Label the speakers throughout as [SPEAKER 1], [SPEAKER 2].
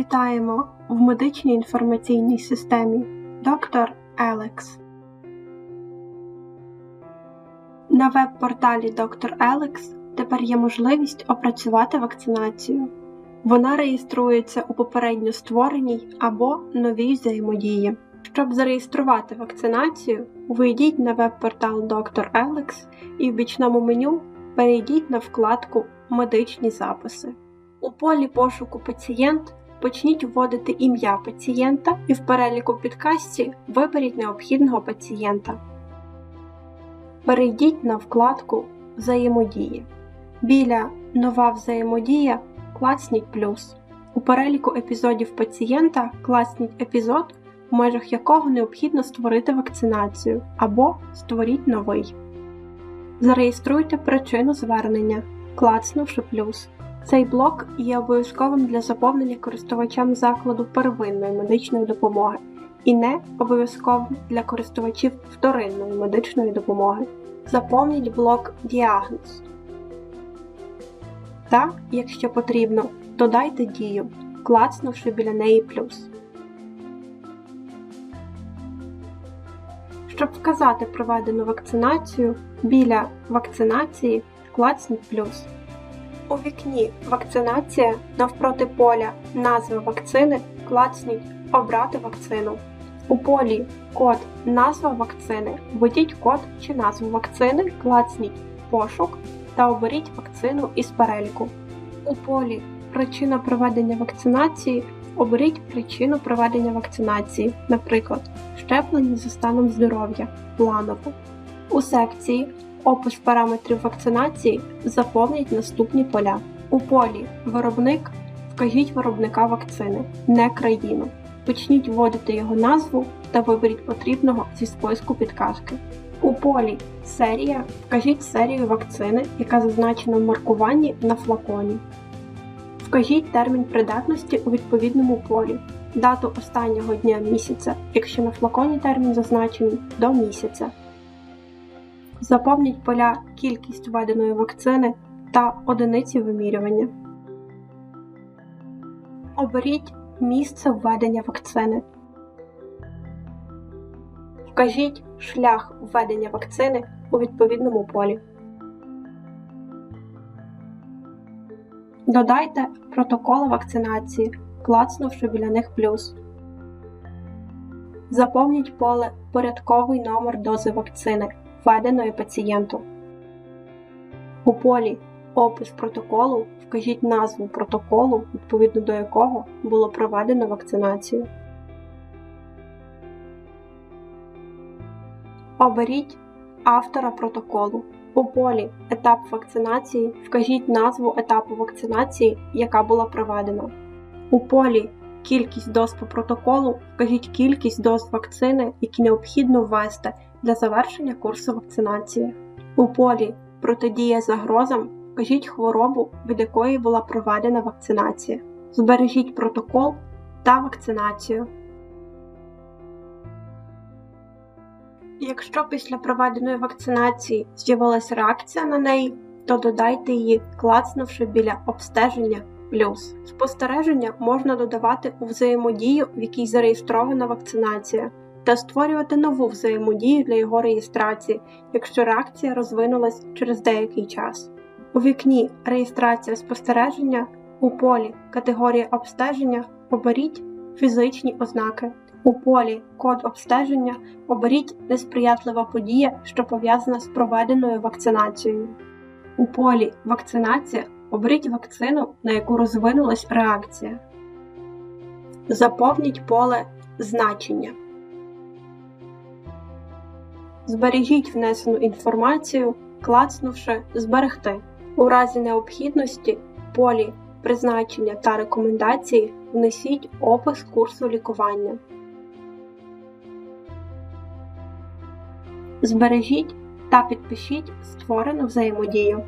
[SPEAKER 1] Вітаємо в медичній інформаційній системі Доктор Елекс. На веб-порталі Доктор Елекс тепер є можливість опрацювати вакцинацію. Вона реєструється у попередньо створеній або новій взаємодії. Щоб зареєструвати вакцинацію, вийдіть на веб-портал Доктор Елекс і в бічному меню перейдіть на вкладку Медичні записи. У полі пошуку Пацієнт почніть вводити ім'я пацієнта і в переліку підкасті виберіть необхідного пацієнта. Перейдіть на вкладку Взаємодії. Біля Нова взаємодія класніть плюс. У переліку епізодів пацієнта класніть епізод, в межах якого необхідно створити вакцинацію або створіть новий. Зареєструйте причину звернення, клацнувши плюс. Цей блок є обов'язковим для заповнення користувачам закладу первинної медичної допомоги і не обов'язковим для користувачів вторинної медичної допомоги. Заповніть блок Діагноз. Та, якщо потрібно, додайте дію, клацнувши біля неї плюс. Щоб вказати проведену вакцинацію, біля вакцинації клацніть плюс. У вікні Вакцинація навпроти поля назви вакцини клацніть Обрати вакцину. У полі Код Назва вакцини введіть код чи назву вакцини, клацніть Пошук та оберіть вакцину із переліку. У полі Причина проведення вакцинації оберіть причину проведення вакцинації, наприклад, щеплення за станом здоров'я планово. У секції Опис параметрів вакцинації заповніть наступні поля. У полі Виробник вкажіть виробника вакцини, не країну. Почніть вводити його назву та виберіть потрібного зі списку підказки. У полі Серія вкажіть серію вакцини, яка зазначена в маркуванні на флаконі. Вкажіть термін придатності у відповідному полі, дату останнього дня місяця, якщо на флаконі термін зазначений до місяця. Заповніть поля кількість введеної вакцини та одиниці вимірювання. Оберіть місце введення вакцини. Вкажіть шлях введення вакцини у відповідному полі. Додайте протоколи вакцинації, клацнувши біля них плюс. Заповніть поле Порядковий номер дози вакцини введеної пацієнту. У полі Опис протоколу вкажіть назву протоколу, відповідно до якого було проведено вакцинацію. Оберіть автора протоколу. У полі Етап вакцинації вкажіть назву етапу вакцинації, яка була проведена. У полі Кількість доз по протоколу вкажіть кількість доз вакцини, які необхідно ввести для завершення курсу вакцинації. У полі Протидія загрозам вкажіть хворобу, від якої була проведена вакцинація. Збережіть протокол та вакцинацію. Якщо після проведеної вакцинації з'явилася реакція на неї, то додайте її, клацнувши біля обстеження плюс. Спостереження можна додавати у взаємодію, в якій зареєстрована вакцинація, та створювати нову взаємодію для його реєстрації, якщо реакція розвинулась через деякий час. У вікні Реєстрація спостереження у полі Категорія обстеження оберіть фізичні ознаки. У полі Код обстеження оберіть несприятлива подія, що пов'язана з проведеною вакцинацією. У полі Вакцинація оберіть вакцину, на яку розвинулась реакція. Заповніть поле Значення. Збережіть внесену інформацію, клацнувши Зберегти. У разі необхідності полі Призначення та рекомендації внесіть опис курсу лікування. Збережіть та підпишіть створену взаємодію.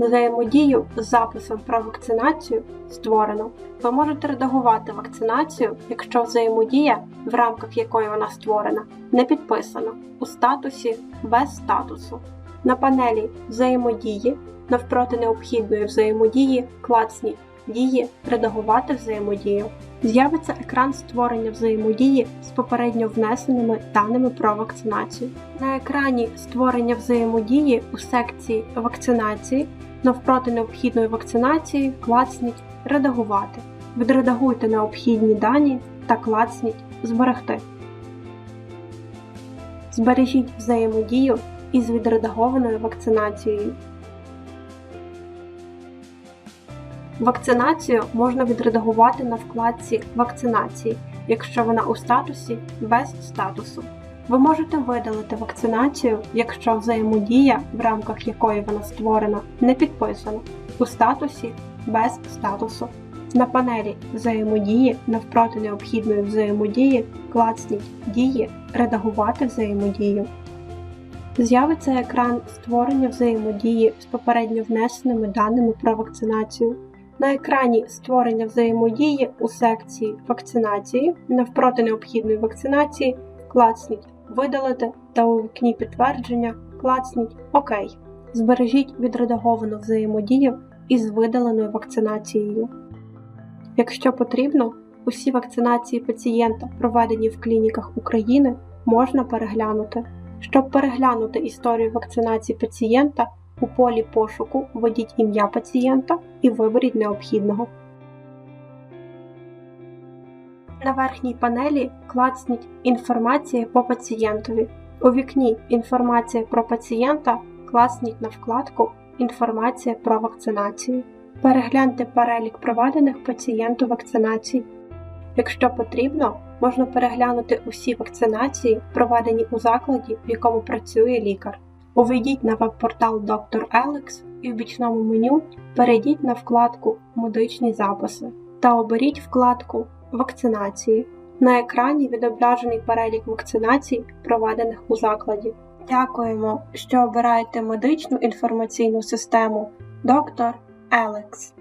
[SPEAKER 1] Взаємодію з записом про вакцинацію створено. Ви можете редагувати вакцинацію, якщо взаємодія, в рамках якої вона створена, не підписана у статусі без статусу. На панелі взаємодії навпроти необхідної взаємодії клацніть дії редагувати взаємодію. З'явиться екран створення взаємодії з попередньо внесеними даними про вакцинацію. На екрані створення взаємодії у секції вакцинації навпроти необхідної вакцинації клацніть Редагувати. Відредагуйте необхідні дані та клацніть Зберегти. Збережіть взаємодію із відредагованою вакцинацією. Вакцинацію можна відредагувати на вкладці Вакцинації, якщо вона у статусі без статусу. Ви можете видалити вакцинацію, якщо взаємодія, в рамках якої вона створена, не підписана у статусі без статусу. На панелі взаємодії навпроти необхідної взаємодії клацніть Дії Редагувати взаємодію. З'явиться екран створення взаємодії з попередньо внесеними даними про вакцинацію. На екрані створення взаємодії у секції вакцинації навпроти необхідної вакцинації клацніть Видалити та у вікні підтвердження клацніть ОК. Збережіть відредаговану взаємодію із видаленою вакцинацією. Якщо потрібно, усі вакцинації пацієнта, проведені в клініках України, можна переглянути. Щоб переглянути історію вакцинації пацієнта, у полі пошуку введіть ім'я пацієнта і виберіть необхідного. На верхній панелі клацніть Інформація по пацієнтові. У вікні Інформація про пацієнта класніть на вкладку Інформація про вакцинацію. Перегляньте перелік проведених пацієнту вакцинацій. Якщо потрібно, можна переглянути усі вакцинації, проведені у закладі, в якому працює лікар. Увійдіть на веб-портал Dr. Alex і в бічному меню перейдіть на вкладку Медичні записи та оберіть вкладку Вакцинації. На екрані відображений перелік вакцинацій, проведених у закладі. Дякуємо, що обираєте медичну інформаційну систему Доктор Alex.